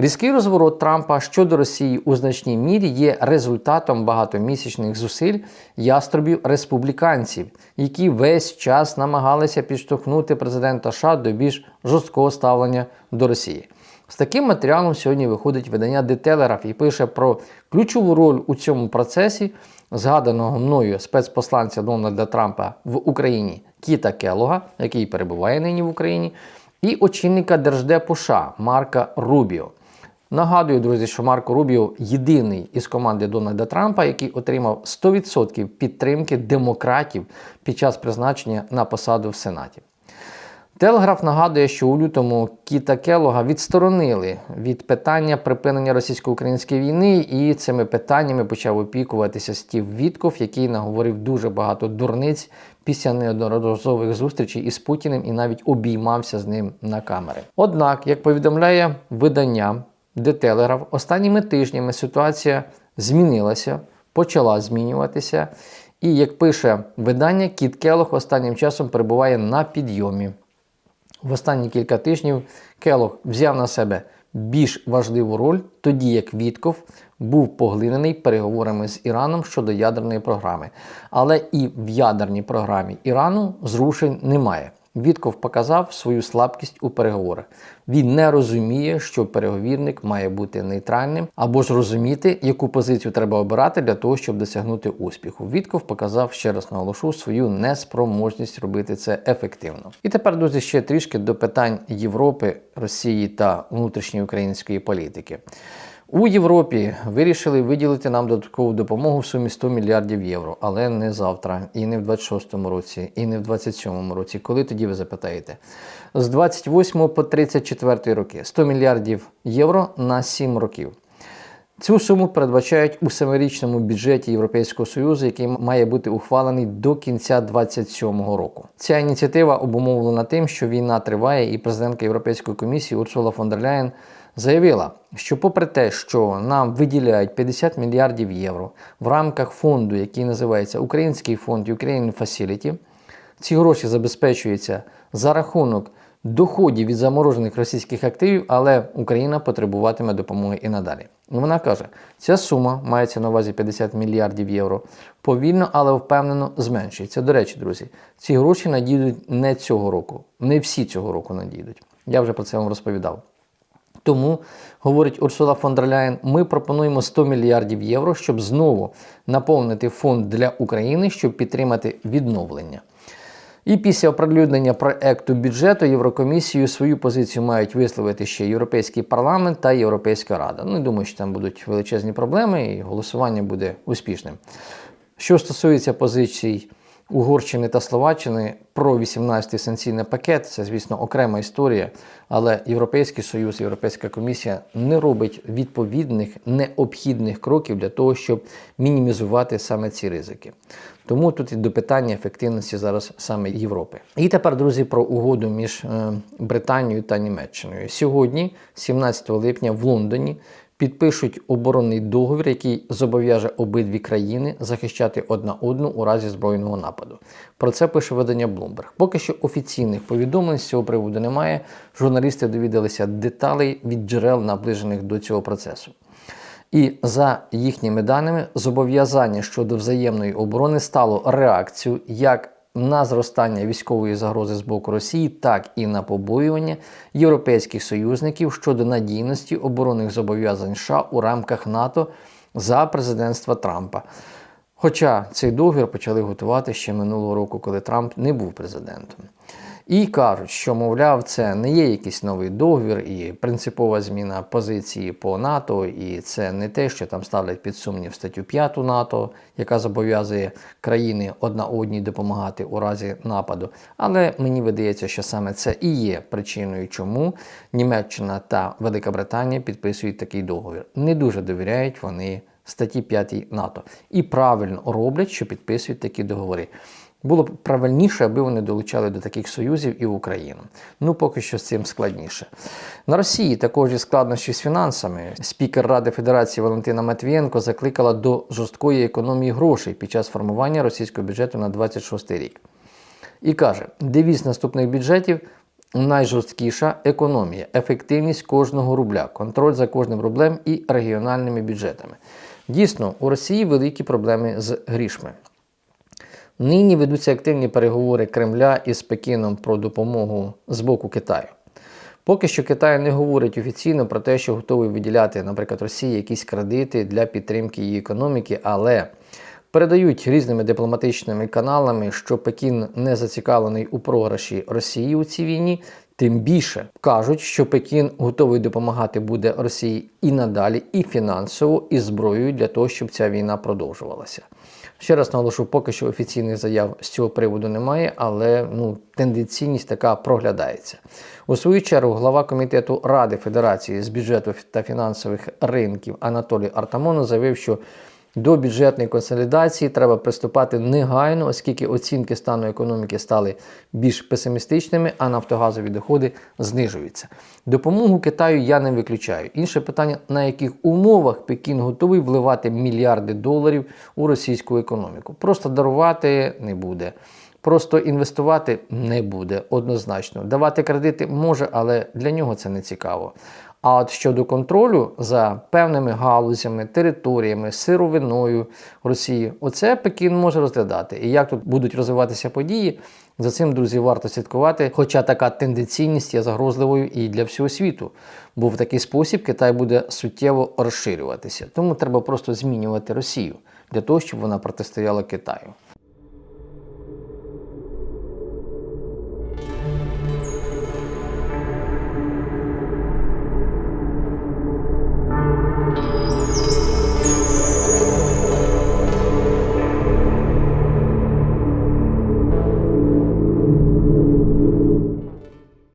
Різкий розворот Трампа щодо Росії у значній мірі є результатом багатомісячних зусиль яструбів республіканців, які весь час намагалися підштовхнути президента США до більш жорсткого ставлення до Росії. З таким матеріалом сьогодні виходить видання Telegraph і пише про ключову роль у цьому процесі згаданого мною спецпосланця Дональда Трампа в Україні Кіта Келога, який перебуває нині в Україні, і очільника Держдепу США Марка Рубіо. Нагадую, друзі, що Марко Рубіо єдиний із команди Дональда Трампа, який отримав 100% підтримки демократів під час призначення на посаду в Сенаті. Телеграф нагадує, що у лютому Кіта Келога відсторонили від питання припинення російсько-української війни, і цими питаннями почав опікуватися Стів Вітков, який наговорив дуже багато дурниць після неодноразових зустрічей із Путіним і навіть обіймався з ним на камери. Однак, як повідомляє видання The Telegraph, останніми тижнями ситуація змінилася, почала змінюватися. І як пише видання, Кіт Келог останнім часом перебуває на підйомі. В останні кілька тижнів Келог взяв на себе більш важливу роль, тоді як Вітков був поглинений переговорами з Іраном щодо ядерної програми. Але і в ядерній програмі Ірану зрушень немає. Вітков показав свою слабкість у переговорах. Він не розуміє, що переговірник має бути нейтральним, або ж розуміти, яку позицію треба обирати для того, щоб досягнути успіху. Вітков показав ще раз наголошу свою неспроможність робити це ефективно. І тепер друзі, ще трішки до питань Європи, Росії та внутрішньої української політики. У Європі вирішили виділити нам додаткову допомогу в сумі 100 мільярдів євро, але не завтра, і не в 26-му році, і не в 27-му році. Коли тоді ви запитаєте? З 28 по 34 роки 100 мільярдів євро на 7 років. Цю суму передбачають у семирічному бюджеті Європейського Союзу, який має бути ухвалений до кінця 2027 року. Ця ініціатива обумовлена тим, що війна триває, і президентка Європейської комісії Урсула фон дер Ляєн заявила, що, попри те, що нам виділяють 50 мільярдів євро в рамках фонду, який називається Український фонд Ukraine Facility, ці гроші забезпечуються за рахунок доходів від заморожених російських активів, але Україна потребуватиме допомоги і надалі. Вона каже, ця сума мається на увазі 50 мільярдів євро. Повільно, але впевнено зменшується. До речі, друзі, ці гроші надійдуть не цього року, не всі цього року надійдуть. Я вже про це вам розповідав. Тому, говорить Урсула фон дер Ляєн, ми пропонуємо 100 мільярдів євро, щоб знову наповнити фонд для України, щоб підтримати відновлення. І після оприлюднення проекту бюджету Єврокомісію свою позицію мають висловити ще Європейський парламент та Європейська Рада. Ну, думаю, що там будуть величезні проблеми, і голосування буде успішним. Що стосується позицій Угорщини та Словаччини про 18-й санкційний пакет, це, звісно, окрема історія, але Європейський Союз, Європейська комісія не робить відповідних необхідних кроків для того, щоб мінімізувати саме ці ризики. Тому тут і до питання ефективності зараз саме Європи. І тепер, друзі, про угоду між е, Британією та Німеччиною. Сьогодні, 17 липня, в Лондоні. Підпишуть оборонний договір, який зобов'яже обидві країни захищати одна одну у разі збройного нападу. Про це пише видання Bloomberg. Поки що офіційних повідомлень з цього приводу немає. Журналісти довідалися деталей від джерел, наближених до цього процесу. І за їхніми даними, зобов'язання щодо взаємної оборони стало реакцією як на зростання військової загрози з боку Росії, так і на побоювання європейських союзників щодо надійності оборонних зобов'язань США у рамках НАТО за президентства Трампа. Хоча цей договір почали готувати ще минулого року, коли Трамп не був президентом. І кажуть, що, мовляв, це не є якийсь новий договір і принципова зміна позиції по НАТО, і це не те, що там ставлять під сумнів статтю 5 НАТО, яка зобов'язує країни одна одній допомагати у разі нападу. Але мені видається, що саме це і є причиною, чому Німеччина та Велика Британія підписують такий договір. Не дуже довіряють вони статті 5 НАТО і правильно роблять, що підписують такі договори. Було б правильніше, аби вони долучали до таких союзів і Україну. Ну, поки що з цим складніше. На Росії також є складнощі з фінансами. Спікер Ради Федерації Валентина Матвієнко закликала до жорсткої економії грошей під час формування російського бюджету на 26 рік. І каже: девіз наступних бюджетів найжорсткіша економія, ефективність кожного рубля, контроль за кожним рублем і регіональними бюджетами. Дійсно, у Росії великі проблеми з грішми. Нині ведуться активні переговори Кремля із Пекіном про допомогу з боку Китаю. Поки що Китай не говорить офіційно про те, що готовий виділяти, наприклад, Росії якісь кредити для підтримки її економіки, але передають різними дипломатичними каналами, що Пекін не зацікавлений у програші Росії у цій війні. Тим більше кажуть, що Пекін готовий допомагати буде Росії і надалі, і фінансово, і зброєю для того, щоб ця війна продовжувалася. Ще раз наголошу, поки що офіційних заяв з цього приводу немає, але ну, тенденційність така проглядається. У свою чергу, глава комітету Ради Федерації з бюджету та фінансових ринків Анатолій Артамонов заявив, що до бюджетної консолідації треба приступати негайно, оскільки оцінки стану економіки стали більш песимістичними, а нафтогазові доходи знижуються. Допомогу Китаю я не виключаю. Інше питання, на яких умовах Пекін готовий вливати мільярди доларів у російську економіку. Просто дарувати не буде. Просто інвестувати не буде однозначно. Давати кредити може, але для нього це не цікаво. А от щодо контролю за певними галузями, територіями, сировиною Росії, оце Пекін може розглядати. І як тут будуть розвиватися події, за цим, друзі, варто слідкувати. Хоча така тенденційність є загрозливою і для всього світу, бо в такий спосіб Китай буде суттєво розширюватися. Тому треба просто змінювати Росію для того, щоб вона протистояла Китаю.